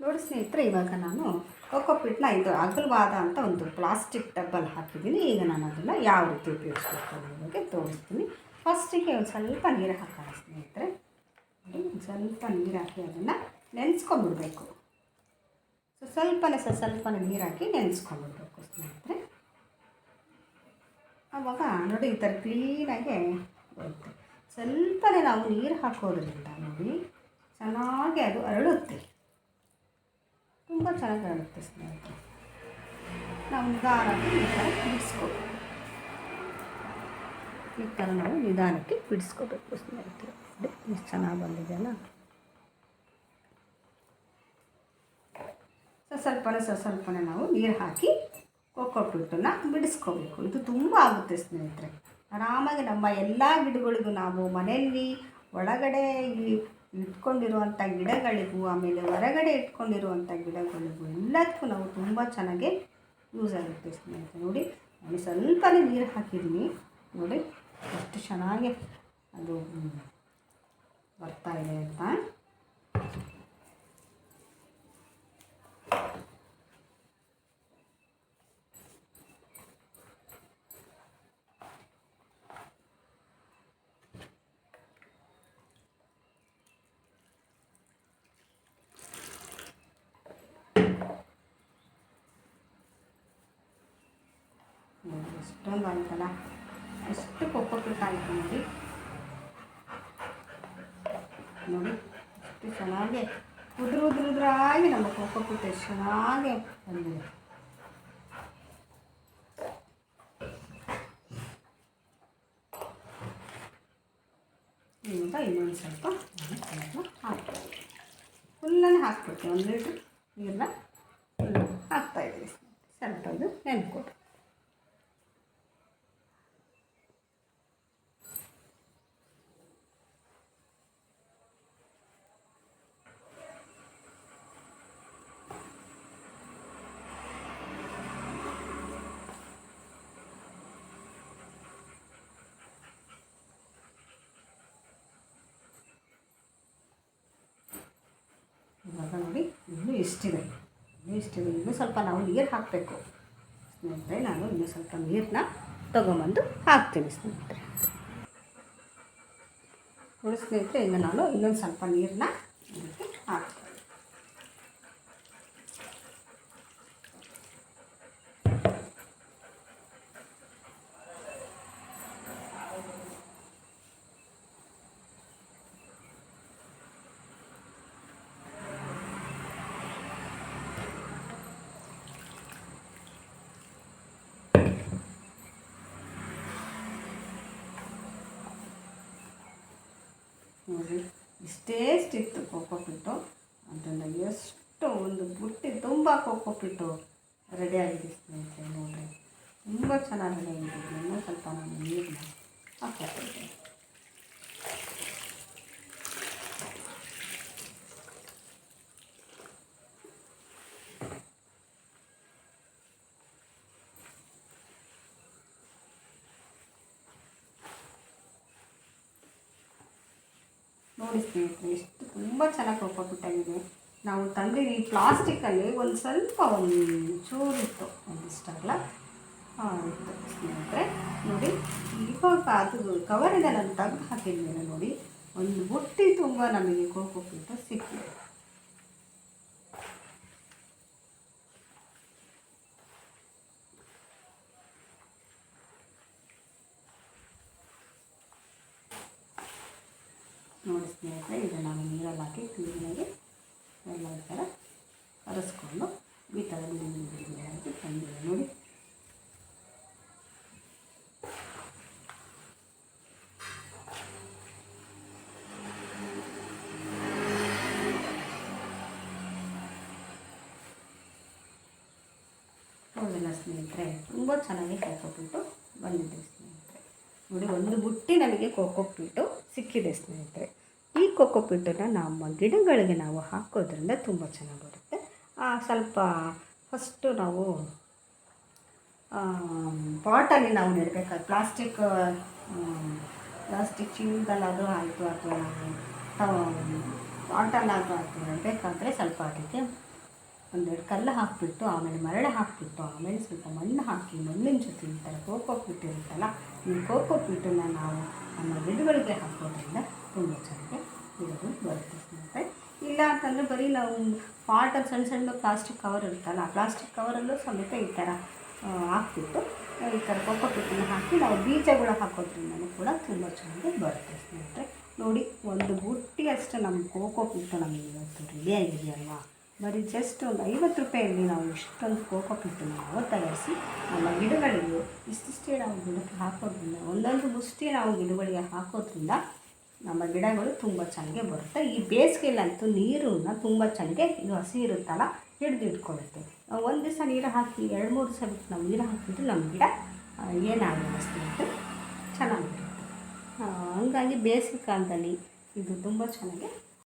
ನೋಡಿ ಸ್ನೇಹಿತರೆ, ಇವಾಗ ನಾನು ಕೊಕೊಪಿಟ್ನ ಇದು ಅಗಲವಾದ ಅಂತ ಒಂದು ಪ್ಲಾಸ್ಟಿಕ್ ಟಬ್ಬಲ್ಲಿ ಹಾಕಿದ್ದೀನಿ. ಈಗ ನಾನು ಅದನ್ನು ಯಾವ ರೀತಿ ಉಪಯೋಗಿಸ್ಬೇಕು ಅನ್ನೋದ್ರ ಬಗ್ಗೆ ತೋರಿಸ್ತೀನಿ. ಫಸ್ಟಿಗೆ ಒಂದು ಸ್ವಲ್ಪ ನೀರು ಹಾಕೋಣ ಸ್ನೇಹಿತರೆ. ಒಂದು ಸ್ವಲ್ಪ ನೀರು ಹಾಕಿ ಅದನ್ನು ನೆನೆಸ್ಕೊಂಡ್ಬಿಡ್ಬೇಕು. ಸೊ, ಸ್ವಲ್ಪನೇ ಸ್ವಲ್ಪ ಸ್ವಲ್ಪನೇ ನೀರು ಹಾಕಿ ನೆನೆಸ್ಕೊಂಡ್ಬಿಡ್ಬೇಕು ಸ್ನೇಹಿತರೆ. ಆವಾಗ ನೋಡಿ, ಈ ಥರ ಕ್ಲೀನಾಗೆ ಬರುತ್ತೆ ಸ್ವಲ್ಪನೇ ನಾವು ನೀರು ಹಾಕೋದ್ರಿಂದ ನೋಡಿ, ಚೆನ್ನಾಗಿ ಅದು ಅರಳುತ್ತೆ. ತುಂಬ ಚೆನ್ನಾಗಿ ಅರಳುತ್ತೆ ಸ್ನೇಹಿತರೆ. ನಾವು ನಿಧಾನಕ್ಕೆ ಈ ಥರ ಬಿಡಿಸ್ಕೋಬೇಕು. ಈ ಥರ ನಾವು ನಿಧಾನಕ್ಕೆ ಬಿಡಿಸ್ಕೋಬೇಕು ಸ್ನೇಹಿತರೆ. ಎಷ್ಟು ಚೆನ್ನಾಗಿ ಬಂದಿದೆಯಲ್ಲ ಸ್ವಲ್ಪನೇ ಸ್ವಲ್ಪ ಸ್ವಲ್ಪನೇ ನಾವು ನೀರು ಹಾಕಿ ಕೊಕ್ಕೊಟ್ಬಿಟ್ಟನ್ನ ಬಿಡಿಸ್ಕೋಬೇಕು. ಇದು ತುಂಬ ಆಗುತ್ತೆ ಸ್ನೇಹಿತರೆ. ಆರಾಮಾಗಿ ನಮ್ಮ ಎಲ್ಲ ಗಿಡಗಳಿಗೂ ನಾವು ಮನೆಯಲ್ಲಿ, ಒಳಗಡೆ ಈ ಇಟ್ಕೊಂಡಿರುವಂಥ ಗಿಡಗಳಿಗೂ, ಆಮೇಲೆ ಹೊರಗಡೆ ಇಟ್ಕೊಂಡಿರುವಂಥ ಗಿಡಗಳಿಗೂ ಎಲ್ಲದಕ್ಕೂ ನಾವು ತುಂಬ ಚೆನ್ನಾಗಿ ಯೂಸ್ ಆಗುತ್ತೆ ಸ್ನೇಹಿತರೆ. ನೋಡಿ, ನಾನು ಸ್ವಲ್ಪನೇ ನೀರು ಹಾಕಿದ್ದೀನಿ. ನೋಡಿ, ಎಷ್ಟು ಚೆನ್ನಾಗಿ ಅದು ಬರ್ತಾ ಇದೆ ಅಂತ ನೋಡಿ ಎಷ್ಟೊಂದು ಆಯ್ತಲ್ಲ? ಎಷ್ಟು ಕೊಕ್ಕೊಪಿಟ್ಟು ಆಯಿತು ನೋಡಿ ನೋಡಿ, ಎಷ್ಟು ಚೆನ್ನಾಗಿ ಉದುರು ಉದುರು ಉದುರಾಗಿ ನಮ್ಮ ಕೊಕ್ಕೊಪಿಟ್ಟು ಎಷ್ಟು ಚೆನ್ನಾಗಿ ಬಂದಿದೆ. ಈಗ ಇನ್ನೊಂದು ಸ್ವಲ್ಪ ಹಾಕ್ತೀನಿ ಫುಲ್ಲನ್ನು ಹಾಕ್ಬಿಡ್ತೀನಿ. ಒಂದು ಲೀಟ್ರ್ ನೀರನ್ನ ಹಾಕ್ತಾಯಿದ್ದೀನಿ ಸ್ವಲ್ಪ ಇದು ನೆನ್ಕೊಟ್ಟು ಇವಾಗ ನೋಡಿ ಇನ್ನೂ ಇಷ್ಟಿದೆ. ಇಷ್ಟಿದೆ. ಇನ್ನೂ ಸ್ವಲ್ಪ ನಾವು ನೀರು ಹಾಕಬೇಕು. ಸ್ನೇಹಿತರೆ, ನಾನು ಇನ್ನೂ ಸ್ವಲ್ಪ ನೀರನ್ನ ತೊಗೊಂಬಂದು ಹಾಕ್ತೀನಿ ಸ್ನೇಹಿತರೆ. ನೋಡಿ ಸ್ನೇಹಿತರೆ ಈಗ ನಾನು ಇನ್ನೊಂದು ಸ್ವಲ್ಪ ನೀರನ್ನ ಇದಕ್ಕೆ ಹಾಕ್ತೀನಿ ನೋಡಿ ಇಷ್ಟೇಷ್ಟಿತ್ತು ಪಿಟ್ಟು ಅದನ್ನು ಎಷ್ಟು ಒಂದು ಬುಟ್ಟಿ ತುಂಬ ರೆಡಿ ಆಗಿದೆ ಸ್ನೇಹಿತರೆ, ನೋಡಿರಿ. ತುಂಬ ಚೆನ್ನಾಗಿ ಇನ್ನೂ ಸ್ವಲ್ಪ ನಾನು ನೀರು ಹಾಕ್ಕೊಳ್ತಿದ್ದೆ ನೋಡಿ ಸ್ನೇಹಿತರೆ, ಎಷ್ಟು ತುಂಬ ಚೆನ್ನಾಗಿ ಕೊಟ್ಟಾಗಿದೆ ನಾವು ತಂದು ಈ ಪ್ಲಾಸ್ಟಿಕ್ಕಲ್ಲಿ ಒಂದು ಸ್ವಲ್ಪ ಒಂದು ಚೂರಿತ್ತು ಒಂದಿಷ್ಟಾಗಲ್ಲ ಇತ್ತು ಸ್ನೇಹಿತರೆ, ನೋಡಿ, ಇವಾಗ ಅದು ಕವರಿಂದ ನಾನು ತೆಗೆದು ಹಾಕಿದ್ಮೇಲೆ ನೋಡಿ, ಒಂದು ಬುಟ್ಟಿ ತುಂಬ ನಮಗೆ ಕೋಕೋಪಿಟ್ಟು ಸಿಕ್ಕಿದೆ. ನೋಡಿ ಸ್ನೇಹಿತರೆ, ಇದನ್ನು ನಾವು ನೀರಲ್ಲಿ ಹಾಕಿ ಕ್ಲೀನಾಗಿ ಎಲ್ಲ ಥರ ಕರೆಸ್ಕೊಂಡು ಈ ಥರ ಹಾಕಿ ತಂದಿದೆ. ನೋಡಿ. ಹೌದಲ್ಲ ಸ್ನೇಹಿತರೆ? ತುಂಬ ಚೆನ್ನಾಗಿ ಕೋಕೋಪೀಟು ಬಂದಿದೆ ಸ್ನೇಹಿತರೆ. ನೋಡಿ, ಒಂದು ಬುಟ್ಟಿ ನಮಗೆ ಕೋಕೋಪೀಟು ಸಿಕ್ಕಿದೆ ಸ್ನೇಹಿತರೆ. ಕೋಕೋಪೀಟನ್ನು ನಮ್ಮ ಗಿಡಗಳಿಗೆ ನಾವು ಹಾಕೋದ್ರಿಂದ ತುಂಬ ಚೆನ್ನಾಗಿ ಬರುತ್ತೆ ಸ್ವಲ್ಪ ಫಸ್ಟು ನಾವು ಪಾಟಲ್ಲಿ ನಾವು ನೆಡಬೇಕಾದ್ರೆ ಪ್ಲಾಸ್ಟಿಕ್ ಪ್ಲಾಸ್ಟಿಕ್ ಚೀಲದಲ್ಲಾದರೂ ಆಯಿತು ಅಥವಾ ಪಾಟಲ್ಲಾದರೂ ಆಯಿತು ನೆಡಬೇಕಾದ್ರೆ ಸ್ವಲ್ಪ ಅದಕ್ಕೆ ಒಂದೆರಡು ಕಲ್ಲು ಹಾಕಿಬಿಟ್ಟು, ಆಮೇಲೆ ಮರಳೆ ಹಾಕಿಬಿಟ್ಟು, ಆಮೇಲೆ ಸ್ವಲ್ಪ ಮಣ್ಣು ಹಾಕಿ, ಮಣ್ಣಿನ ಜೊತೆ ಈ ಥರ ಕೋಕೋ ಪೀಟ್ ಇರುತ್ತಲ್ಲ, ಈ ಕೋಕೋ ಪಿಟ್ಟನ್ನು ನಾವು ನಮ್ಮ ಗಿಡಗಳಿಗೆ ಹಾಕೋದ್ರಿಂದ ತುಂಬ ಚೆನ್ನಾಗಿ ಗಿಡಗಳು ಬರುತ್ತೆ. ಇಲ್ಲ ಅಂತಂದರೆ ಬರೀ ನಾವು ಪಾಟಲ್ಲಿ ಸಣ್ಣ ಸಣ್ಣ ಪ್ಲಾಸ್ಟಿಕ್ ಕವರ್ ಇರುತ್ತಲ್ಲ, ಆ ಪ್ಲಾಸ್ಟಿಕ್ ಕವರಲ್ಲೂ ಸಮೇತ ಈ ಥರ ಹಾಕ್ಬಿಟ್ಟು, ಈ ಥರ ಕೋಕೋ ಪೀಟನ್ನು ಹಾಕಿ ನಾವು ಬೀಜಗಳು ಹಾಕೋದ್ರಿಂದ ಕೂಡ ತುಂಬ ಚೆನ್ನಾಗಿ ಬರುತ್ತೆ ಸ್ನೇಹಿತರೆ. ನೋಡಿ, ಒಂದು ಬುಟ್ಟಿ ಅಷ್ಟು ನಮ್ಮ ಕೋಕೋ ಪೀಟು ನಮಗೆ ಇವತ್ತು ರೆಡಿ ಆಗಿದೆಯಲ್ವಾ? ಬರೀ ಜಸ್ಟ್ ಒಂದು ಐವತ್ತು ರೂಪಾಯಲ್ಲಿ ನಾವು ಇಷ್ಟೊಂದು ಕೋಕೋ ಪೀಟನ್ನು ನಾವು ತಯಾರಿಸಿ ನಮ್ಮ ಗಿಡಗಳಿಗೆ, ಇಷ್ಟಿಷ್ಟೇ ನಾವು ಗಿಡಕ್ಕೆ ಹಾಕೋದ್ರಿಂದ, ಒಂದೊಂದು ಮುಷ್ಟಿ ನಾವು ಗಿಡಗಳಿಗೆ ಹಾಕೋದ್ರಿಂದ ನಮ್ಮ ಗಿಡಗಳು ತುಂಬ ಚೆನ್ನಾಗಿ ಬರುತ್ತೆ. ಈ ಬೇಸಿಗೆಯಲ್ಲಂತೂ ನೀರನ್ನ ತುಂಬ ಚೆನ್ನಾಗಿ ಇದು ಹಸಿ ಇರುತ್ತಲ್ಲ ಹಿಡಿದು ಒಂದು ದಿವಸ ನೀರು ಹಾಕಿ, ಎರಡು ಮೂರು ದಿವಸ ಬಿಟ್ಟು ನಾವು ನೀರು ಹಾಕಿದ್ರೆ ನಮ್ಮ ಗಿಡ ಏನಾಗಲ್ಲ ಸ್ನೇಹಿತರೆ ಚೆನ್ನಾಗಿರುತ್ತೆ. ಹಂಗಾಗಿ ಬೇಸಿಗೆ ಕಾಲದಲ್ಲಿ ಇದು ತುಂಬ ಚೆನ್ನಾಗಿ